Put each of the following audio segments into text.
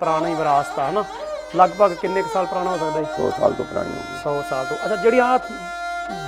ਪੁਰਾਣੀ ਵਿਰਾਸਤ ਆ ਹਨਾ? ਲਗਭਗ ਕਿੰਨੇ ਕੁ ਸਾਲ ਪੁਰਾਣਾ ਹੋ ਸਕਦਾ ਜੀ? 100 ਸਾਲ ਤੋਂ ਪੁਰਾਣੀ ਹੋ ਗਈ। 100 ਸਾਲ ਤੋਂ। ਅੱਛਾ ਜਿਹੜੀ ਆ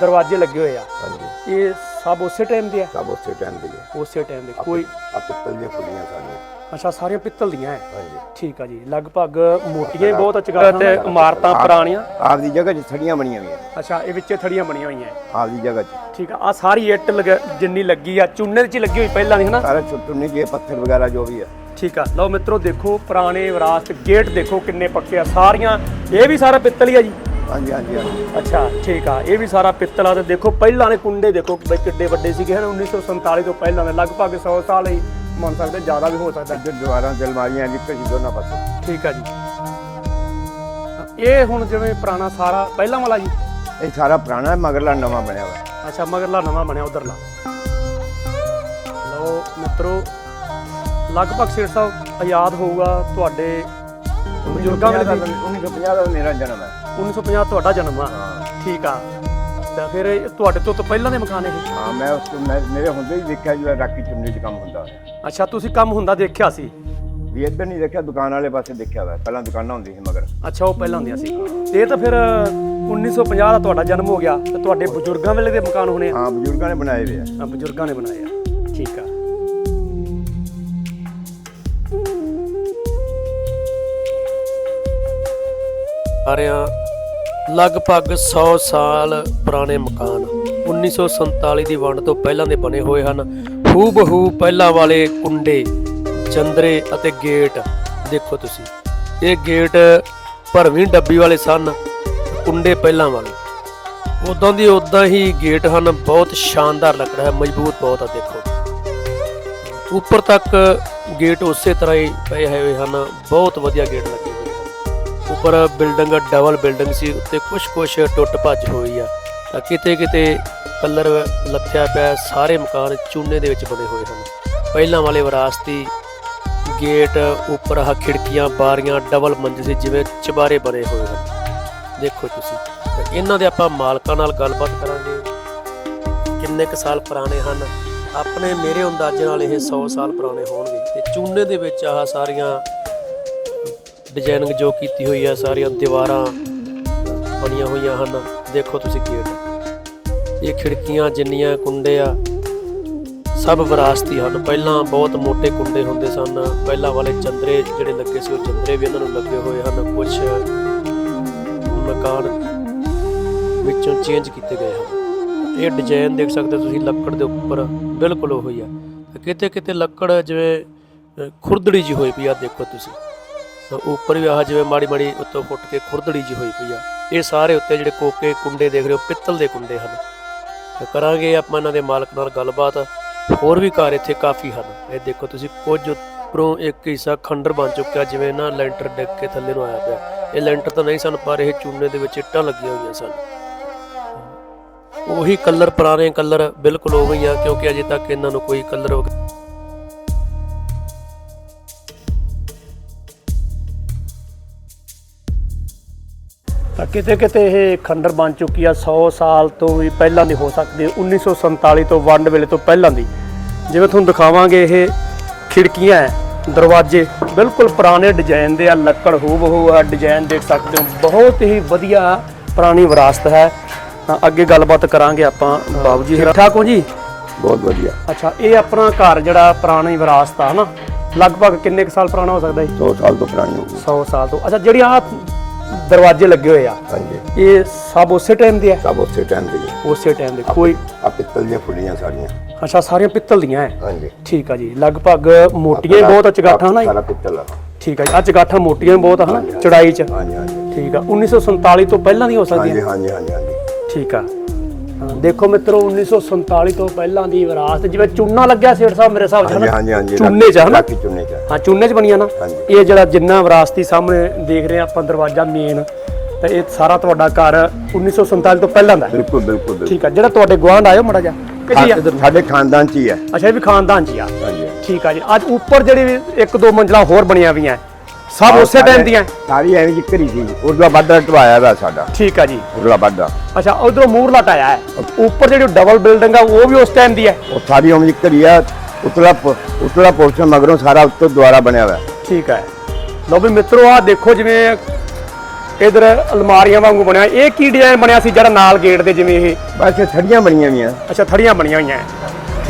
ਦਰਵਾਜ਼ੇ ਲੱਗੇ ਹੋਏ ਆ ਹਾਂਜੀ। ਇਹ ਸਭ ਉਸੇ ਟਾਈਮ ਦੇ ਆ ਸਭ ਉਸੇ ਟਾਈਮ ਦੀ ਹੈ। ਉਸੇ ਟਾਈਮ ਦੇ। ਕੋਈ ਆ ਪਿੱਤਲ ਦੀਆਂ ਫੁੱਲੀਆਂ ਸਾਰੀਆਂ। ਅੱਛਾ ਸਾਰੀਆਂ ਪਿੱਤਲ ਦੀਆਂ ਹੈ। ਹਾਂਜੀ। ਠੀਕ ਆ ਜੀ। ਲਗਭਗ ਮੋਟੀਆਂ ਹੀ ਬਹੁਤ ਚਗਾਠਾਂ ਤੇ ਇਮਾਰਤਾਂ ਪੁਰਾਣੀਆਂ। ਆਪਦੀ ਜਗ੍ਹਾ 'ਚ ਥੜੀਆਂ ਬਣੀਆਂ ਹੋਈਆਂ। ਅੱਛਾ ਇਹ ਵਿੱਚੇ ਥੜੀਆਂ ਬਣੀਆਂ ਹੋਈਆਂ ਹੈ। ਆਪਦੀ ਜਗ੍ਹਾ 'ਚ। ਠੀਕ ਆ। ਆ ਸਾਰੀ ਇੱਟ ਲਗਾ- ਜਿੰਨੀ ਲੱਗੀ ਆ ਚੂਨੇ ਚ ਹੀ ਲੱਗੀ ਹੋਈ ਪਹਿਲਾਂ ਦੀ ਹਨਾ? ਸਾਰਾ ਛੁੱਟੂ ਨਹੀਂ ਜੇ ਪੱਥਰ ਵਗੈਰਾ ਜੋ ਵੀ ਹੈ ਠੀਕ ਆ। ਲਓ ਮਿੱਤਰੋ ਦੇਖੋ ਪੁਰਾਣੇ ਵਿਰਾਸਤ ਗੇਟ ਦੇਖੋ ਕਿੰਨੇ ਪੱਕੇ ਆ। ਸਾਰੀਆਂ ਇਹ ਵੀ ਸਾਰਾ ਪਿੱਤਲ ਹੀ ਆ ਜੀ। ਹਾਂਜੀ ਹਾਂਜੀ ਹਾਂਜੀ। ਅੱਛਾ ਠੀਕ ਆ। ਇਹ ਵੀ ਸਾਰਾ ਪਿੱਤਲ ਆ ਤੇ ਦੇਖੋ ਪਹਿਲਾਂ ਦੇ ਕੁੰਡੇ ਦੇਖੋ ਕਿ ਬਈ ਕਿੱਡੇ ਵੱਡੇ ਸੀਗੇ ਹਨ 1947 ਤੋਂ ਪਹਿਲਾਂ ਦੇ ਲਗਭਗ 100 ਸਾਲ ਹੀ ਮੰਨ ਸਕਦੇ ਜ਼ਿਆਦਾ ਵੀ ਹੋ ਸਕਦਾ। ਇੱਧਰ ਦੀਵਾਰਾਂ ਤੇ ਅਲਮਾਰੀਆਂ ਨਿਕਲ ਸੀ ਦੋਨਾਂ ਪਾਸੇ। ਠੀਕ ਆ ਜੀ। ਇਹ ਹੁਣ ਜਿਵੇਂ ਪੁਰਾਣਾ ਸਾਰਾ ਪਹਿਲਾਂ ਵਾਲਾ ਜੀ? ਇਹ ਸਾਰਾ ਪੁਰਾਣਾ ਹੈ ਮਗਰਲਾ ਨਵਾਂ ਬਣਿਆ ਹੋਇਆ। ਅੱਛਾ ਮਗਰਲਾ ਨਵਾਂ ਬਣਿਆ ਉਧਰਲਾ। ਲਓ ਮਿੱਤਰੋ ਲਗਭਗ ਸੇਠ ਸਾਹਿਬ ਆਜ਼ਾਦ ਹੋਊਗਾ ਤੁਹਾਡੇ ਬਜ਼ੁਰਗਾਂ ਵੇਲੇ ਦੀ 1950 ਦਾ ਮੇਰਾ ਜਨਮ ਹੈ। 1950 ਤੁਹਾਡਾ ਜਨਮ ਆ। ਠੀਕ ਆ। ਤਾਂ ਫਿਰ ਇਹ ਤੁਹਾਡੇ ਤੋਂ ਤਾਂ ਪਹਿਲਾਂ ਦੇ ਮਕਾਨ ਇਹ ਹਾਂ ਮੈਂ ਉਸ ਤੋਂ ਮੈਂ- ਮੇਰੇ ਹੁੰਦੇ ਹੀ ਦੇਖਿਆ ਜਿਹੜਾ ਰਾਖੀ ਚੁੰਨੀ 'ਚ ਕੰਮ ਹੁੰਦਾ ਅੱਛਾ ਤੁਸੀਂ ਕੰਮ ਹੁੰਦਾ ਦੇਖਿਆ ਸੀ? ਵੀ ਇੱਧਰ ਨਹੀਂ ਦੇਖਿਆ ਦੁਕਾਨ ਵਾਲੇ ਪਾਸੇ ਦੇਖਿਆ ਹੋਇਆ ਪਹਿਲਾਂ ਦੁਕਾਨਾਂ ਹੁੰਦੀ ਸੀ ਮਗਰ। ਅੱਛਾ ਉਹ ਪਹਿਲਾਂ ਹੁੰਦੀਆਂ ਸੀ। ਤੇ ਇਹ ਤਾਂ ਫਿਰ 1950 ਦਾ ਤੁਹਾਡਾ ਜਨਮ ਹੋ ਗਿਆ। ਤੇ ਤੁਹਾਡੇ ਬਜ਼ੁਰਗਾਂ ਵੇਲੇ ਦੇ ਮਕਾਨ ਹੋਣੇ ਆ। ਹਾਂ ਬਜ਼ੁਰਗਾਂ ਨੇ ਬਣਾਏ ਹੋਏ ਆ। ਹਾਂ, ਬਜ਼ੁਰਗਾਂ ਨੇ ਬਣਾਏ ਆ। ਠੀਕ ਆ। ਸਾਰਿਆਂ ਲਗਭਗ 100 ਸਾਲ ਪੁਰਾਣੇ ਮਕਾਨ। 1947 ਦੀ ਵੰਡ ਤੋਂ ਪਹਿਲਾਂ ਦੇ ਬਣੇ ਹੋਏ ਹਨ। ਹੂ ਬਹੂ ਪਹਿਲਾਂ ਵਾਲੇ ਕੁੰਡੇ, ਚੰਦਰੇ ਅਤੇ ਗੇਟ। ਦੇਖੋ ਤੁਸੀਂ, ਇਹ ਗੇਟ ਭਰਵੀਂ ਡੱਬੀ ਵਾਲੇ ਸਨ, ਕੁੰਡੇ ਪਹਿਲਾਂ ਵਾਲੇ। ਉਦੋਂ ਦੀ ਉਦਾਂ ਹੀ ਗੇਟ ਹਨ, ਬਹੁਤ ਸ਼ਾਨਦਾਰ ਲੱਗ ਰਿਹਾ ਹੈ, ਮਜ਼ਬੂਤ ਬਹੁਤ ਆ, ਦੇਖੋ। ਉੱਪਰ ਤੱਕ ਗੇਟ ਉਸੇ ਤਰ੍ਹਾਂ ਹੀ ਪਏ ਹੋਏ ਹਨ, ਬਹੁਤ ਵਧੀਆ ਗੇਟ ਲੱਗੇ ਉੱਪਰ ਬਿਲਡਿੰਗ, ਡਬਲ ਬਿਲਡਿੰਗ ਸੀ, ਉੱਤੇ ਕੁਛ ਕੁਛ ਟੁੱਟ ਭੱਜ ਹੋਈ ਆ। ਤਾਂ ਕਿਤੇ ਕਿਤੇ ਕਲਰ ਲੱਥਿਆ ਪਿਆ, ਸਾਰੇ ਮਕਾਨ ਚੂਨੇ ਦੇ ਵਿੱਚ ਬਣੇ ਹੋਏ ਹਨ। ਪਹਿਲਾਂ ਵਾਲੇ ਵਿਰਾਸਤੀ ਗੇਟ ਉੱਪਰ ਆ ਖਿੜਕੀਆਂ, ਬਾਰੀਆਂ, ਡਬਲ ਮੰਜ਼ਿਲ ਸੀ, ਜਿਵੇਂ ਚਬਾਰੇ ਬਣੇ ਹੋਏ ਹਨ। ਦੇਖੋ ਤੁਸੀਂ, ਤੇ ਇਹਨਾਂ ਦੇ ਆਪਾਂ ਮਾਲਕਾਂ ਨਾਲ ਗੱਲਬਾਤ ਕਰਾਂਗੇ। ਕਿੰਨੇ ਕੁ ਸਾਲ ਪੁਰਾਣੇ ਹਨ? ਆਪਣੇ ਮੇਰੇ ਅੰਦਾਜ਼ੇ ਨਾਲ ਇਹ 100 ਸਾਲ ਪੁਰਾਣੇ ਹੋਣਗੇ। ਤੇ ਚੂਨੇ ਦੇ ਵਿੱਚ ਆਹ ਸਾਰੀਆਂ ਡਿਜ਼ਾਈਨਿੰਗ ਜੋ ਕੀਤੀ ਹੋਈ ਹੈ ਸਾਰੀਆਂ ਦੀਵਾਰਾਂ ਬਣੀਆਂ ਹੋਈਆਂ ਹਨ। ਦੇਖੋ ਤੁਸੀਂ ਗੇਟ। ਇਹ ਖਿੜਕੀਆਂ ਜਿੰਨੀਆਂ ਕੁੰਡੇ ਆ, ਸਭ ਵਿਰਾਸਤੀ ਹਨ। ਪਹਿਲਾਂ ਬਹੁਤ ਮੋٹے ਕੁੰਡੇ ਹੁੰਦੇ ਸਨ। ਪਹਿਲਾਂ ਵਾਲੇ ਚੰਦਰੇ ਜਿਹੜੇ ਲੱਗੇ ਸੀ, ਉਹ ਚੰਦਰੇ ਵੀ ਇਹਨਾਂ ਨੂੰ ਲੱਗੇ ਹੋਏ ਹਨ। ਕੁਝ ਮਕਾਨ ਵਿੱਚੋਂ ਚੇਂਜ ਕੀਤੇ ਗਏ ਹਨ। ਇਹ ਡਿਜ਼ਾਈਨ ਦੇਖ ਸਕਦੇ ਹੋ ਤੁਸੀਂ, ਲੱਕੜ ਦੇ ਉੱਪਰ। ਬਿਲਕੁਲ ਉਹੀ ਆ। ਕਿਤੇ ਕਿਤੇ ਲੱਕੜ ਜਿਵੇਂ ਖੁਰਦੜੀ ਜੀ ਹੋਈ ਪਈ ਆ, ਦੇਖੋ ਤੁਸੀਂ। ਤਾਂ ਉੱਪਰ ਵੀ ਆਹ ਜਿਵੇਂ ਮਾੜੀ ਮਾੜੀ ਉੱਤੋਂ ਫੁੱਟ ਕੇ ਖੁਰਦੜੀ ਜੀ ਹੋਈ ਪਈ ਆ। ਇਹ ਸਾਰੇ ਉੱਤੇ ਜਿਹੜੇ ਕੋਕੇ ਕੁੰਡੇ ਦੇਖ ਰਹੇ ਹੋ, ਪਿੱਤਲ ਦੇ ਕੁੰਡੇ ਹਨ। ਤਾਂ ਕਰਾਂਗੇ ਆਪਾਂ ਇਹਨਾਂ ਦੇ ਮਾਲਕ ਨਾਲ ਗੱਲਬਾਤ। ਹੋਰ ਵੀ ਘਰ ਇੱਥੇ ਕਾਫੀ ਹਨ। ਇਹ ਦੇਖੋ ਤੁਸੀਂ, ਕੁਝ ਉੱਪਰੋਂ ਇੱਕ ਹਿੱਸਾ ਖੰਡਰ ਬਣ ਚੁੱਕਿਆ, ਜਿਵੇਂ ਨਾ ਲੈਂਟਰ ਡਿੱਗ ਕੇ ਥੱਲੇ ਨੂੰ ਆਇਆ ਪਿਆ। ਇਹ ਲੈਂਟਰ ਤਾਂ ਨਹੀਂ ਸਨ, ਪਰ ਇਹ ਚੂਨੇ ਦੇ ਵਿੱਚ ਇੱਟਾਂ ਲੱਗੀਆਂ ਹੋਈਆਂ ਸਨ। ਉਹੀ ਕਲਰ, ਪੁਰਾਣੇ ਕਲਰ ਬਿਲਕੁਲ ਉਵੇਂ ਹੀ ਆ, ਕਿਉਂਕਿ ਅਜੇ ਤੱਕ ਇਹਨਾਂ ਨੂੰ ਕੋਈ ਕਲਰ ਤਾਂ ਕਿਤੇ ਕਿਤੇ ਇਹ ਖੰਡਰ ਬਣ ਚੁੱਕੀ ਆ 100 ਸਾਲ ਤੋਂ ਵੀ ਪਹਿਲਾਂ ਦੀ ਹੋ ਸਕਦੀ ਹੈ 1947 ਤੋਂ ਵੰਡ ਵੇਲੇ ਤੋਂ ਪਹਿਲਾਂ ਦੀ। ਜਿਵੇਂ ਤੁਹਾਨੂੰ ਦਿਖਾਵਾਂਗੇ ਇਹ ਖਿੜਕੀਆਂ ਹੈ, ਦਰਵਾਜ਼ੇ ਬਿਲਕੁਲ ਪੁਰਾਣੇ ਡਿਜ਼ਾਈਨ ਦੇ ਆ ਲੱਕੜ ਹੂਬਹੂ ਆ ਡਿਜ਼ਾਈਨ ਦੇਖ ਸਕਦੇ ਹੋ ਬਹੁਤ ਹੀ ਵਧੀਆ ਪੁਰਾਣੀ ਵਿਰਾਸਤ ਹੈ। ਤਾਂ ਅੱਗੇ ਗੱਲਬਾਤ ਕਰਾਂਗੇ ਆਪਾਂ ਬਾਬੂ ਜੀ ਠੀਕ ਠਾਕ ਹੋ ਜੀ? ਬਹੁਤ ਵਧੀਆ। ਅੱਛਾ ਇਹ ਆਪਣਾ ਘਰ ਜਿਹੜਾ ਪੁਰਾਣੀ ਵਿਰਾਸਤ ਆ ਹਨਾ ਲਗਭਗ ਕਿੰਨੇ ਕੁ ਸਾਲ ਪੁਰਾਣਾ ਹੋ ਸਕਦਾ ਜੀ? 100 ਸਾਲ ਤੋਂ ਪੁਰਾਣੀ ਹੋ ਗਈ। 100 ਸਾਲ ਤੋਂ। ਅੱਛਾ ਜਿਹੜੀ ਆ ਦਰਵਾਜ਼ੇ ਲੱਗੇ ਹੋਏ ਆ। ਹਾਂਜੀ। ਇਹ ਸਭ ਉਸੇ ਟਾਈਮ ਦੇ ਆ? ਸਭ ਉਸੇ ਟਾਈਮ ਦੀ ਹੈ ਉਸੇ ਟਾਈਮ ਦੇ। ਕੋਈ ਆ ਪਿੱਤਲ ਦੀਆਂ ਫੁੱਲੀਆਂ ਸਾਰੀਆਂ। ਅੱਛਾ ਸਾਰੀਆਂ ਪਿੱਤਲ ਦੀਆਂ ਹੈ ਹਾਂਜੀ। ਠੀਕ ਆ ਜੀ। ਲਗਭਗ ਮੋਟੀਆਂ ਹੀ ਬਹੁਤ ਆ ਚਗਾਠਾਂ ਨਾ ਜੀ? ਸਾਰਾ ਪਿੱਤਲ ਆ। ਠੀਕ ਆ ਜੀ। ਆ ਚਗਾਠਾਂ ਮੋਟੀਆਂ ਹੀ ਬਹੁਤ ਆ ਹਨਾ? ਚੜਾਈ ਚ। ਹਾਂਜੀ ਹਾਂਜੀ। ਠੀਕ ਆ। 1947 ਤੋਂ ਪਹਿਲਾਂ ਦੀ ਹੋ ਸਕਦੀ ਹਾਂਜੀ ਹੈ ਹਾਂਜੀ ਹਾਂਜੀ ਹਾਂਜੀ। ਠੀਕ ਆ। ਦੇਖੋ ਮਿੱਤਰੋ 1947 ਤੋਂ ਪਹਿਲਾਂ ਦੀ ਵਿਰਾਸਤ ਜਿਵੇਂ ਚੂਨਾ ਲੱਗਿਆ ਸੇਠ ਸਾਹਿਬ ਮੇਰੇ ਹਿਸਾਬ ਚ ਹਾਂਜੀ ਹਾਂਜੀ ਚੂਨੇ ਚ ਹਨਾ? ਰਾਖੀ ਚੁੰਨੇ ਚ। ਹਾਂ ਚੂਨੇ ਚ ਬਣੀਆਂ ਨਾ। ਇਹ ਜਿਹੜਾ ਜਿੰਨਾ ਵਿਰਾਸਤੀ ਸਾਹਮਣੇ ਦੇਖ ਰਹੇ ਆਪਾਂ ਦਰਵਾਜ਼ਾ ਮੇਨ ਤੇ ਇਹ ਸਾਰਾ ਤੁਹਾਡਾ ਘਰ 1947 ਤੋਂ ਪਹਿਲਾਂ ਦਾ ਹੈ। ਬਿਲਕੁਲ ਬਿਲਕੁਲ ਬਿਲਕੁਲ। ਠੀਕ ਆ ਜਿਹੜਾ ਤੁਹਾਡੇ ਗਵਾਂਢ ਆਇਓ ਮੜਾ ਜਾ ਕਿ ਜੀ ਆ? ਹਾਂ, ਸਾਡੇ ਖਾਨਦਾਨ ਚ ਹੀ ਹੈ ਅੱਛਾ ਇਹ ਵੀ ਖਾਨਦਾਨ ਚ ਹੀ ਆ। ਹਾਂਜੀ। ਠੀਕ ਆ ਜੀ ਅੱਜ ਉੱਪਰ ਜਿਹੜੀ ਵੀ ਇੱਕ ਦੋ ਮੰਜ਼ਲਾ ਹੋਰ ਬਣੀਆਂ ਹੋਈਆਂ ਸਭ ਉਸੇ ਟਾਈਮ ਦੀਆਂ। ਸਾਰੀ ਐਵੇਂ ਜਿ ਘਰੀ ਸੀ। ਉਰਲਾ ਬਾਦਾ ਟਵਾਇਆ ਦਾ ਸਾਡਾ। ਠੀਕ ਆ ਜੀ। ਉਰਲਾ ਬਾਦਾ ਅੱਛਾ ਉਧਰੋਂ ਮੂਰ ਲਟਾਇਆ ਹੈ। ਉੱਪਰ ਜਿਹੜੀ ਡਬਲ ਬਿਲਡਿੰਗ ਆ ਉਹ ਵੀ ਉਸ ਟਾਈਮ ਦੀ ਹੈ। ਉਹ ਸਾਰੀ ਉਮਰ ਘਰੀ ਆ। ਉਤਲਾ ਉਤਲਾ ਪੋਰਸ਼ਨ ਮਗਰੋਂ ਸਾਰਾ ਉੱਤੋਂ ਦੁਆਰਾ ਬਣਿਆ ਹੋਇਆ। ਠੀਕ ਹੈ। ਲਓ ਵੀ ਮਿੱਤਰੋ ਆ ਦੇਖੋ ਜਿਵੇਂ ਇਧਰ ਅਲਮਾਰੀਆਂ ਵਾਂਗੂ ਬਣਿਆ। ਇਹ ਕੀ ਡਿਜ਼ਾਈਨ ਬਣਿਆ ਸੀ ਜਿਹੜਾ ਨਾਲ ਗੇਟ ਦੇ ਜਿਵੇਂ ਇਹ? ਬਸ ਇਹ ਥੜੀਆਂ ਬਣੀਆਂ ਵੀਆਂ ਅੱਛਾ ਥੜੀਆਂ ਬਣੀਆਂ ਹੋਈਆਂ।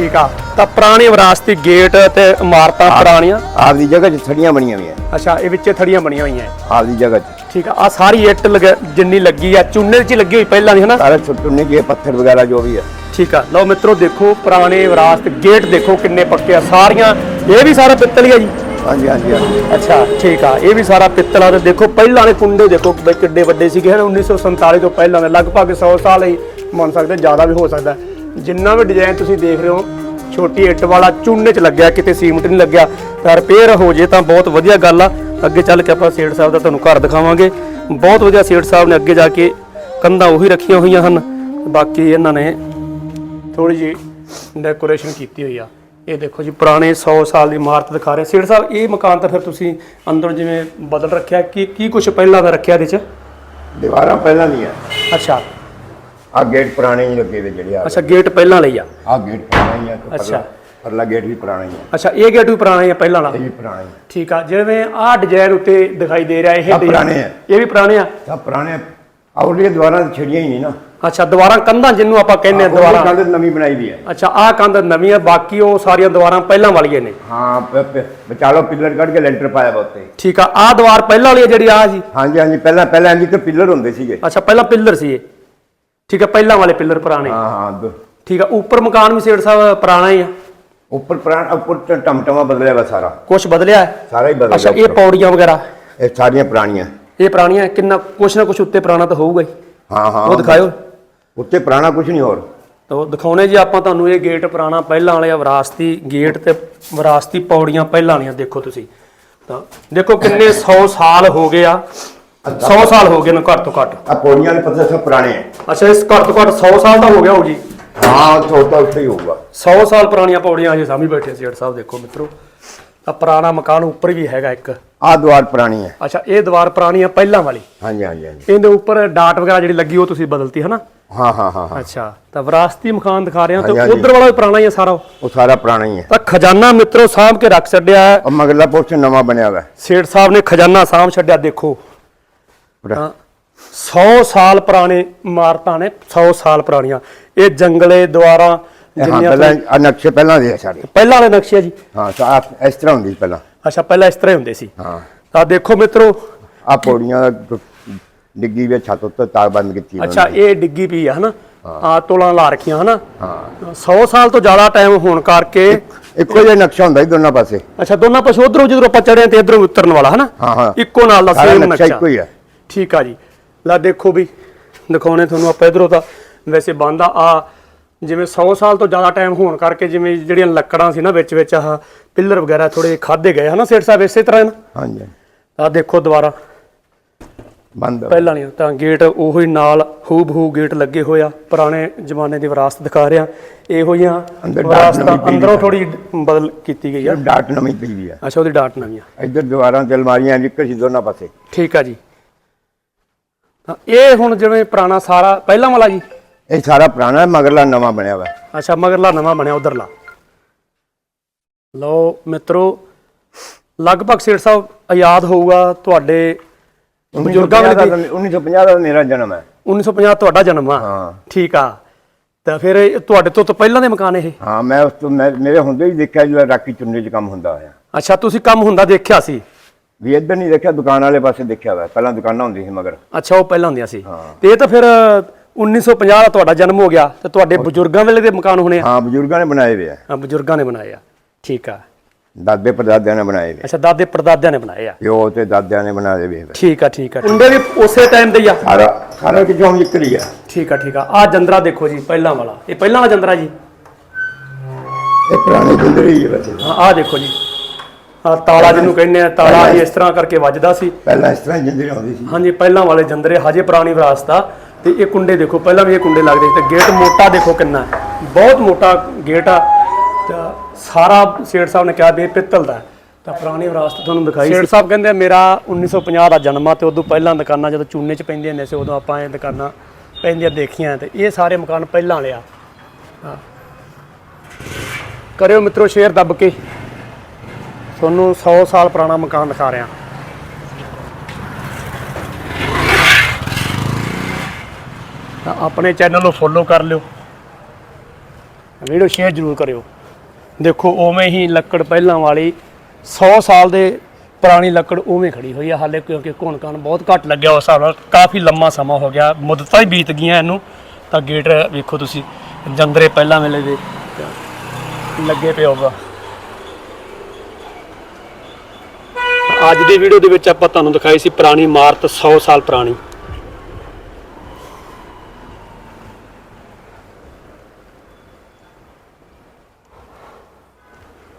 ਠੀਕ ਆ। ਤਾਂ ਪੁਰਾਣੇ ਵਿਰਾਸਤੀ ਗੇਟ ਤੇ ਇਮਾਰਤਾਂ ਪੁਰਾਣੀਆਂ? ਆਪਦੀ ਜਗ੍ਹਾ 'ਚ ਥੜੀਆਂ ਬਣੀਆਂ ਵੀਆਂ ਅੱਛਾ ਇਹ ਵਿੱਚੇ ਥੜੀਆਂ ਬਣੀਆਂ ਹੋਈਆਂ। ਆਪਦੀ ਜਗ੍ਹਾ 'ਚ। ਠੀਕ ਆ। ਆ ਸਾਰੀ ਇੱਟ ਜਿੰਨੀ ਲੱਗੀ ਆ ਚੂਨੇ 'ਚ ਲੱਗੀ ਹੋਈ ਪਹਿਲਾਂ ਦੀ ਹਨਾ? ਸਾਰਾ ਛੁੱਟਣੇ ਕੇ ਪੱਥਰ ਵਗੈਰਾ ਜੋ ਵੀ ਹੈ ਠੀਕ ਆ। ਲਓ ਮਿੱਤਰੋ ਦੇਖੋ ਪੁਰਾਣੇ ਵਿਰਾਸਤ ਗੇਟ ਦੇਖੋ ਕਿੰਨੇ ਪੱਕੇ ਆ। ਸਾਰੀਆਂ ਇਹ ਵੀ ਸਾਰਾ ਪਿੱਤਲ ਹੀ ਆ ਜੀ? ਹਾਂਜੀ ਹਾਂਜੀ ਅੱਛਾ ਠੀਕ ਆ। ਇਹ ਵੀ ਸਾਰਾ ਪਿੱਤਲ ਆ ਤੇ ਦੇਖੋ ਪਹਿਲਾਂ ਵਾਲੇ ਕੁੰਡੇ ਦੇਖੋ ਕਿੱਡੇ ਵੱਡੇ ਸੀਗੇ ਹਨ? 1947 ਤੋਂ ਪਹਿਲਾਂ ਦੇ ਲਗਭਗ 100 ਸਾਲ ਹੀ ਮੰਨ ਸਕਦੇ ਜ਼ਿਆਦਾ ਵੀ ਹੋ ਸਕਦਾ। ਜਿੰਨਾ ਵੀ ਡਿਜ਼ਾਈਨ ਤੁਸੀਂ ਦੇਖ ਰਹੇ ਹੋ ਛੋਟੀ ਇੱਟ ਵਾਲਾ ਚੂਨੇ 'ਚ ਲੱਗਿਆ ਕਿਤੇ ਸੀਮਟ ਨਹੀਂ ਲੱਗਿਆ ਤਾਂ ਰਿਪੇਅਰ ਹੋ ਜੇ ਤਾਂ ਬਹੁਤ ਵਧੀਆ ਗੱਲ ਆ। ਅੱਗੇ ਚੱਲ ਕੇ ਆਪਾਂ ਸੇਠ ਸਾਹਿਬ ਦਾ ਤੁਹਾਨੂੰ ਘਰ ਦਿਖਾਵਾਂਗੇ। ਬਹੁਤ ਵਧੀਆ ਸੇਠ ਸਾਹਿਬ ਨੇ ਅੱਗੇ ਜਾ ਕੇ ਕੰਧਾਂ ਉਹੀ ਰੱਖੀਆਂ ਹੋਈਆਂ ਹਨ। ਬਾਕੀ ਇਹਨਾਂ ਨੇ ਥੋੜੀ ਜੀ ਡੈਕੋਰੇਸ਼ਨ ਕੀਤੀ ਹੋਈ ਆ। ਇਹ ਦੇਖੋ ਜੀ ਪੁਰਾਣੇ 100 ਸਾਲ ਦੀ ਇਮਾਰਤ ਦਿਖਾ ਰਹੇ। ਸੇਠ ਸਾਹਿਬ ਇਹ ਮਕਾਨ ਤਾਂ ਫਿਰ ਤੁਸੀਂ ਅੰਦਰ ਜਿਵੇਂ ਬਦਲ ਰੱਖਿਆ ਕੀ ਕੀ ਕੁਝ ਪਹਿਲਾਂ ਦਾ ਰੱਖਿਆ ਇਹਦੇ ਚ? ਦੀਵਾਰਾਂ ਪਹਿਲਾਂ ਦੀਆਂ। ਅੱਛਾ। ਆ ਗੇਟ ਪੁਰਾਣੇ ਹੀ ਲੱਗੇ ਵੇ ਜਿਹੜੇ ਆ ਅੱਛਾ ਗੇਟ ਪਹਿਲਾਂ ਲਈ ਆ? ਆ ਗੇਟ ਪੁਰਾਣਾ ਹੀ ਆ ਤੇ ਅੱਛਾ। ਪਰਲਾ ਪਰਲਾ ਗੇਟ ਵੀ ਪੁਰਾਣਾ ਹੀ ਆ। ਅੱਛਾ ਇਹ ਗੇਟ ਵੀ ਪੁਰਾਣਾ ਹੀ ਆ ਪਹਿਲਾਂ ਵਾਲਾ? ਇਹ ਵੀ ਪੁਰਾਣਾ ਹੀ ਆ। ਠੀਕ ਆ ਜਿਵੇਂ ਆਹ ਡਿਜ਼ਾਈਨ ਉੱਤੇ ਦਿਖਾਈ ਦੇ ਰਿਹਾ ਇਹ ਆਹ design- ਪੁਰਾਣੇ ਆ। ਇਹ ਵੀ ਪੁਰਾਣੇ ਆ? ਸਭ ਪੁਰਾਣੇ ਆਉਲੀਆਂ ਦੀਵਾਰਾਂ ਤਾਂ ਛੜੀਆਂ ਹੀ ਨਹੀਂ ਨਾ। ਅੱਛਾ ਦੀਵਾਰਾਂ ਕੰਧਾਂ ਜਿਹਨੂੰ ਆਪਾਂ ਕਹਿੰਦੇ ਆ ਦੀਵਾਰਾਂ। ਕੰਧ ਨਵੀਂ ਬਣਾਈ ਵੀ ਹੈ ਅੱਛਾ ਆਹ ਕੰਧ ਨਵੀਂ ਆ ਬਾਕੀ ਉਹ ਸਾਰੀਆਂ ਦੀਵਾਰਾਂ ਪਹਿਲਾਂ ਵਾਲੀਆਂ ਨੇ। ਹਾਂ ਪ- ਪ- ਵਿਚਾਲੋ ਪਿੱਲਰ ਕੱਢ ਕੇ ਲੈਂਟਰ ਪਾਇਆ ਵਾ ਉੱਤੇ। ਠੀਕ ਆ ਆਹ ਦੀਵਾਰ ਪਹਿਲਾਂ ਵਾਲੀ ਆ ਜਿਹੜੀ ਆਹ ਜੀ ਹਾਂਜੀ ਹਾਂਜੀ ਪਹਿਲਾਂ ਪਹਿਲਾਂ ਇੰਜ ਤੇ ਪਿੱਲਰ ਹੁੰਦੇ ਸੀਗੇ। ਅੱਛਾ ਪਹਿਲਾਂ ਪਿੱਲਰ ਸੀ ਇਹ। ਠੀਕ ਆ ਪਹਿਲਾਂ ਵਾਲੇ ਪਿੱਲਰ ਪੁਰਾਣੇ। ਹਾਂ ਹਾਂ ਦ- ਠੀਕ ਆ ਉੱਪਰ ਮਕਾਨ ਵੀ ਸੇਠ ਸਾਹਿਬ ਪੁਰਾਣਾ ਹੀ ਆ। ਉੱਪਰ ਪੁਰਾਣਾ ਉੱਪਰ ਟਮਟਮਾ ਬਦਲਿਆ ਵਾ ਸਾਰਾ। ਕੁਝ ਬਦਲਿਆ ਹੈ? ਸਾਰਾ ਹੀ ਬਦਲ ਅੱਛਾ ਗਿਆ ਇਹ ਉੱਪਰ। ਪੌੜੀਆਂ ਵਗੈਰਾ? ਇਹ ਸਾਰੀਆਂ ਪੁਰਾਣੀਆਂ। ਇਹ ਪੁਰਾਣੀਆਂ ਕਿੰਨਾ ਕੁਛ ਨਾ ਕੁਛ ਉੱਤੇ ਪੁਰਾਣਾ ਤਾਂ ਹੋਊਗਾ ਹੀ। ਹਾਂ ਹਾਂ ਉਹ ਦਿਖਾਇਓ। ਉੱਤੇ ਪੁਰਾਣਾ ਕੁਝ ਨਹੀਂ ਹੋਰ। ਤਾਂ ਉਹ ਦਿਖਾਉਣੇ ਜੀ ਆਪਾਂ ਤੁਹਾਨੂੰ ਇਹ ਗੇਟ ਪੁਰਾਣਾ ਪਹਿਲਾਂ ਵਾਲੇ ਆ ਵਿਰਾਸਤੀ ਗੇਟ ਤੇ ਵਿਰਾਸਤੀ ਪੌੜੀਆਂ ਪਹਿਲਾਂ ਵਾਲੀਆਂ ਦੇਖੋ ਤੁਸੀਂ। ਤਾਂ ਦੇਖੋ ਕਿੰਨੇ 100 ਸਾਲ ਹੋ ਗਏ ਆ। 100 ਸਾਲ ਹੋ ਗਏ ਨੇ ਘੱਟ ਤੋਂ ਘੱਟ। ਆ ਪੌੜੀਆਂ ਦੇ ਪੱਤੇ ਸਭ ਪੁਰਾਣੇ ਹੈ ਅੱਛਾ ਇਸ ਘੱਟ ਤੋਂ ਘੱਟ 100 ਸਾਲ ਦਾ ਹੋ ਗਿਆ ਹੋਊ ਜੀ ਹਾਂ ਛੋਟਾ ਉੱਤੇ ਹੀ ਹੋਊਗਾ। 100 ਸਾਲ ਪੁਰਾਣੀਆਂ ਪੌੜੀਆਂ ਅਜੇ ਸਾਹਮਣੇ ਬੈਠੇ ਸੀ ਸਾਹਿਬ ਦੇਖੋ ਮਿੱਤਰੋ। ਤਾਂ ਪੁਰਾਣਾ ਮਕਾਨ ਉੱਪਰ ਵੀ ਹੈਗਾ ਇੱਕ। ਆ ਦੀਵਾਰ ਪੁਰਾਣੀ ਹੈ। ਅੱਛਾ ਇਹ ਦੀਵਾਰ ਪੁਰਾਣੀ ਆ ਪਹਿਲਾਂ ਵਾਲੀ। ਹਾਂਜੀ ਹਾਂਜੀ ਹਾਂਜੀ। ਇਹਦੇ ਉੱਪਰ ਡਾਟ ਵਗੈਰਾ ਜਿਹੜੀ ਲੱਗੀ ਉਹ ਤੁਸੀਂ ਬਦਲਤੀ ਹੈ ਨਾ ਹਾਂ ਹਾਂ ਹਾਂ ਹਾਂ। ਅੱਛਾ ਤਾਂ ਵਿਰਾਸਤੀ ਮਕਾਨ ਦਿਖਾ ਰਹੇ ਹਾਂ ਹਾਂਜੀ, ਤੇ ਹਾਂਜੀ। ਉਧਰ ਵਾਲਾ ਵੀ ਪੁਰਾਣਾ ਹੀ ਹੈ ਸਾਰਾ ਉਹ। ਸਾਰਾ ਪੁਰਾਣਾ ਹੀ ਹੈ। ਤਾਂ ਖਜ਼ਾਨਾ ਮਿੱਤਰੋ ਸਾਂਭ ਕੇ ਰੱਖ ਛੱਡਿਆ ਹੈ। ਉਹ ਮਗਰਲਾ ਪੋਰਸ਼ਨ ਨਵਾਂ ਬਣਿਆ ਹੋਇਆ। ਹੈ ਸੇਠ ਸਾਹਿਬ ਨੇ ਖਜ਼ਾਨਾ ਸਾਂਭ ਛੱਡਿਆ ਦੇਖੋ। ਤਾਂ 100 ਸਾਲ ਪੁਰਾਣੇ ਇਮਾਰਤਾਂ ਨੇ 100 ਸਾਲ ਪੁਰਾਣੀਆਂ। ਇਹ ਜੰਗਲੇ ਦੁਆਰਾ ਹਾਂ ਪਹਿਲਾਂ ਨਕਸ਼ੇ ਪਹਿਲਾਂ ਦੇ ਆ ਸਾਰੇ। ਪਹਿਲਾਂ ਵਾਲੇ ਨਕਸ਼ੇ ਆ ਜੀ। ਹਾਂ ਤਾਂ ਆਹ ਇਸ ਤਰ੍ਹਾਂ ਹੁੰਦੀ ਸੀ ਪਹਿਲਾਂ। ਅੱਛਾ ਪਹਿਲਾਂ ਇਸ ਤਰ੍ਹਾਂ ਹੀ ਹੁੰਦੇ ਸੀ। ਹਾਂ। ਤਾਂ ਦੇਖੋ ਮਿੱਤਰੋ ਆ ਪੌੜੀਆਂ ਡਿੱਗੀ ਵੀ ਛੱਤ ਉੱਤੇ ਤਾਰ ਬੰਦ ਕੀਤੀ ਉਹਨਾਂ ਅੱਛਾ। ਇਹ ਡਿੱਗੀ ਪਈ ਆ ਹਨਾ? ਆ ਤੋਲਾਂ ਲਾ ਰੱਖੀਆਂ ਹਨਾ? ਹਾਂ। 100 ਸਾਲ ਤੋਂ ਜ਼ਿਆਦਾ ਟਾਈਮ ਹੋਣ ਕਰਕੇ ਇੱਕੋ ਜਿਹਾ ਨਕਸ਼ਾ ਹੁੰਦਾ ਸੀ ਦੋਨਾਂ ਪਾਸੇ। ਅੱਛਾ ਦੋਨਾਂ ਪਾਸੇ ਉਧਰੋਂ ਜਦੋਂ ਆਪਾਂ ਚੜ੍ਹੇ ਤੇ ਇਧਰੋਂ ਉਤਰਨ ਵਾਲਾ ਹਨਾ? ਹਾਂ, ਹਾਂ। ਇੱਕੋ ਨਾਲ ਦਾ ਸਾਰਾ ਸੇਮ ਨਕਸ਼ਾ ਨਕਸ਼ਾ। ਇੱਕੋ ਹੀ ਹੈ। ਠੀਕ ਆ ਜੀ। ਲੈ ਦੇਖੋ ਵੀ ਦਿਖਾਉਣੇ ਤੁਹਾਨੂੰ ਆਪਾਂ ਇਧਰੋਂ ਤਾਂ। ਵੈਸੇ ਬੰਦਾ ਆ ਜਿਵੇਂ 100 ਸਾਲ ਤੋਂ ਜ਼ਿਆਦਾ ਟਾਈਮ ਹੋਣ ਕਰਕੇ ਜਿਵੇਂ ਜਿਹੜੀਆਂ ਲੱਕੜਾਂ ਸੀ ਨਾ ਵਿੱਚ ਵਿੱਚ ਆਹ ਪਿੱਲਰ ਵਗੈਰਾ ਥੋੜੇ ਖਾਦੇ ਗਏ ਹਨਾ ਸੇਠ ਸਾਹਿਬ ਇਸੇ ਤਰ੍ਹਾਂ ਹਾਂਜੀ। ਆ ਦੇਖੋ ਦੁਬਾਰਾ। ਬੰਦ। ਪਹਿਲਾਂ ਨਹੀਂ ਤਾਂ ਗੇਟ ਉਹੀ ਨਾਲ ਹੂਬ ਹੂ ਗੇਟ ਲੱਗੇ ਹੋਇਆ ਪੁਰਾਣੇ ਜ਼ਮਾਨੇ ਦੀ ਵਿਰਾਸਤ ਦਿਖਾ ਰਿਹਾ। ਇਹੋ ਅੰਦਰ ਡਾਟ ਵਿਰਾਸਤਾਂ ਅੰਦਰੋਂ ਹੈ। ਥੋੜੀ ਬਦਲ ਕੀਤੀ ਗਈ ਆ। ਡਾਟ ਨਵੀਂ ਪਈ ਵੀ ਆ। ਅੱਛਾ ਉਹਦੀ ਡਾਟ ਨਵੀਂ ਆ। ਇੱਧਰ ਦੀਵਾਰਾਂ ਤੇ ਅਲਮਾਰੀਆਂ ਸੀ ਦੋਨਾਂ ਪਾਸੇ। ਠੀਕ ਆ ਜੀ। ਤਾਂ ਇਹ ਹੁਣ ਜਿਵੇਂ ਪੁਰਾਣਾ ਸਾਰਾ ਪਹਿਲਾਂ ਵਾਲਾ ਜੀ? ਇਹ ਸਾਰਾ ਪੁਰਾਣਾ ਹੈ ਮਗਰਲਾ ਨਵਾਂ ਬਣਿਆ ਹੋਇਆ। ਹੈ। ਅੱਛਾ ਮਗਰਲਾ ਨਵਾਂ ਬਣਿਆ ਉਧਰਲਾ। ਲਓ ਮਿੱਤਰੋ ਲਗਭਗ ਸੇਠ ਸਾਹਿਬ ਆਯਾਦ ਹੋਊਗਾ ਤੁਹਾਡੇ ਬਜ਼ੁਰਗਾਂ ਵੇਲੇ ਦੀ 1950 ਦਾ ਮੇਰਾ ਜਨਮ ਹੈ। 1950 ਤੁਹਾਡਾ ਜਨਮ ਆ। ਹਾਂ। ਠੀਕ ਆ। ਤਾਂ ਫਿਰ ਇਹ ਤੁਹਾਡੇ ਤੋਂ ਤਾਂ ਪਹਿਲਾਂ ਦੇ ਮਕਾਨ ਇਹ? ਹਾਂ ਮੈਂ ਉਸ ਤੋਂ ਮੈਂ ਮੇਰੇ ਹੁੰਦੇ ਹੀ ਦੇਖਿਆ ਜਿਹੜਾ ਰਾਖੀ ਚੁੰਨੇ 'ਚ ਕੰਮ ਹੁੰਦਾ ਹੋਇਆ। ਅੱਛਾ ਤੁਸੀਂ ਕੰਮ ਹੁੰਦਾ ਦੇਖਿਆ ਸੀ। ਵੀ ਇੱਧਰ ਨਹੀਂ ਦੇਖਿਆ ਦੁਕਾਨ ਵਾਲੇ ਪਾਸੇ ਦੇਖਿਆ ਹੋਇਆ। ਪਹਿਲਾਂ ਦੁਕਾਨਾਂ ਹੁੰਦੀ ਸੀ ਮਗਰ। ਅੱਛਾ ਉਹ ਪਹਿਲਾਂ ਹੁੰਦੀਆਂ ਸੀ। ਤੇ ਇਹ ਤਾਂ ਫਿਰ 1950 ਦਾ ਤੁਹਾਡਾ ਜਨਮ ਹੋ ਗਿਆ। ਤੇ ਤੁਹਾਡੇ ਬਜ਼ੁਰਗਾਂ ਵੇਲੇ ਦੇ ਮਕਾਨ ਹੋਣੇ ਆ? ਹਾਂ ਬਜ਼ੁਰਗਾਂ ਨੇ ਬਣਾਏ ਹੋਏ ਆ। ਹਾਂ, ਬਜ਼ੁਰਗਾਂ ਨੇ ਬਣਾਏ ਆ। ਠੀਕ ਆ। ਦਾਦੇ ਪੜਦਾਦਿਆਂ ਨੇ ਬਣਾਏ ਹੋਏ ਅੱਛਾ ਦਾਦੇ ਪੜਦਾਦਿਆਂ ਨੇ ਬਣਾਏ ਆ। ਪਿਓ ਤੇ ਦਾਦਿਆਂ ਨੇ ਬਣਾਏ ਆ। ਠੀਕ ਆ ਠੀਕ ਆ ਮੁੰਡੇ ਵੀ ਉਸੇ ਟਾਈਮ ਦੇ ਹੀ ਆ। ਸਾਰਾ ਸਾਰਾ ਕਿਚੋਂ ਨਿਕਲੀ ਆ। ਠੀਕ ਆ ਠੀਕ ਆ। ਆ ਜੰਦਰਾ ਦੇਖੋ ਜੀ ਪਹਿਲਾਂ ਵਾਲਾ। ਇਹ ਪਹਿਲਾਂ ਵਾਲਾ ਜੰਦਰਾ ਜੀ? ਇਹ ਪੁਰਾਣੇ ਜਿੰਦਰੀ ਹੀ ਆ ਵੈਸੇ। ਹਾਂ ਆ ਦੇਖੋ ਜੀ। ਆ ਤਾਲਾ ਜਿਹਨੂੰ ਕਹਿੰਦੇ ਆ ਤਾਲਾ ਇਹ ਇਸ ਤਰ੍ਹਾਂ ਕਰਕੇ ਵੱਜਦਾ ਸੀ। ਪਹਿਲਾਂ ਇਸ ਤਰ੍ਹਾਂ ਜਿੰਦਰੀ ਆਉਂਦੀ ਸੀ। ਹਾਂਜੀ ਪਹਿਲਾਂ ਵਾਲੇ ਜੰਦਰੇ ਹਜੇ ਪੁਰਾਣੀ ਵਿਰਾਸਤ ਆ। ਤੇ ਇਹ ਕੁੰਡੇ ਦੇਖੋ ਪਹਿਲਾਂ ਵੀ ਇਹ ਕੁੰਡੇ ਲੱਗਦੇ ਸੀ। ਤੇ ਗੇਟ ਮੋਟਾ ਦੇਖੋ ਕਿੰਨਾ ਹੈ। ਬਹੁਤ ਮੋਟਾ ਗੇਟ ਆ। ਤਾਂ ਸਾਰਾ ਸੇਠ ਸਾਹਿਬ ਨੇ ਕਿਹਾ ਵੀ ਇਹ ਪਿੱਤਲ ਦਾ ਹੈ। ਤਾਂ ਪੁਰਾਣੀ ਵਿਰਾਸਤ ਤੁਹਾਨੂੰ ਦਿਖਾਈ ਸੇਠ ਸਾਹਿਬ ਕਹਿੰਦੇ ਮੇਰਾ 1950 ਦਾ ਜਨਮ ਆ ਤੇ ਉਦੋਂ ਪਹਿਲਾਂ ਦੁਕਾਨਾਂ ਜਦੋਂ ਚੂਨੇ ਚ ਪੈਂਦੀਆਂ ਨੇ ਸੀ ਉਦੋਂ ਆਪਾਂ ਇਹ ਦੁਕਾਨਾਂ ਪੈਂਦੀਆਂ ਦੇਖੀਆਂ। ਤੇ ਇਹ ਸਾਰੇ ਮਕਾਨ ਪਹਿਲਾਂ ਵਾਲੇ ਆ। ਹਾਂ। ਕਰਿਓ ਮਿੱਤਰੋ ਸ਼ੇਅਰ ਦੱਬ ਕੇ। ਤੁਹਾਨੂੰ 100 ਸਾਲ ਪੁਰਾਣਾ ਮਕਾਨ ਦਿਖਾ ਰਿਹਾ। ਤਾਂ ਆਪਣੇ ਚੈਨਲ ਨੂੰ ਫੋਲੋ ਕਰ ਲਿਓ। ਵੀਡੀਓ ਸ਼ੇਅਰ ਜ਼ਰੂਰ ਕਰਿਓ। ਦੇਖੋ, ਉਵੇਂ ਹੀ ਲੱਕੜ ਪਹਿਲਾਂ ਵਾਲੀ 100 ਸਾਲ ਦੇ ਪੁਰਾਣੀ ਲੱਕੜ ਉਵੇਂ ਖੜੀ ਹੋਈ ਆ। ਹਾਲੇ ਕਿਉਂਕਿ ਘੁਣਕਾਨ ਬਹੁਤ ਘੱਟ ਲੱਗਿਆ, ਉਸ ਹਿਸਾਬ ਨਾਲ ਕਾਫੀ ਲੰਮਾ ਸਮਾਂ ਹੋ ਗਿਆ। ਮੁੱਦਤਾਂ ਹੀ ਬੀਤ ਗਈਆਂ ਇਹਨੂੰ। ਤਾਂ ਗੇਟ ਵੇਖੋ ਤੁਸੀਂ ਜੰਦਰੇ ਪਹਿਲਾਂ ਮਿਲੇ ਦੇ ਲੱਗੇ ਪਿਆ ਹੋਗਾ ਅੱਜ ਦੀ ਵੀਡੀਓ ਦੇ ਵਿੱਚ ਆਪਾਂ ਤੁਹਾਨੂੰ ਦਿਖਾਈ ਸੀ ਪੁਰਾਣੀ ਇਮਾਰਤ 100 ਸਾਲ ਪੁਰਾਣੀ।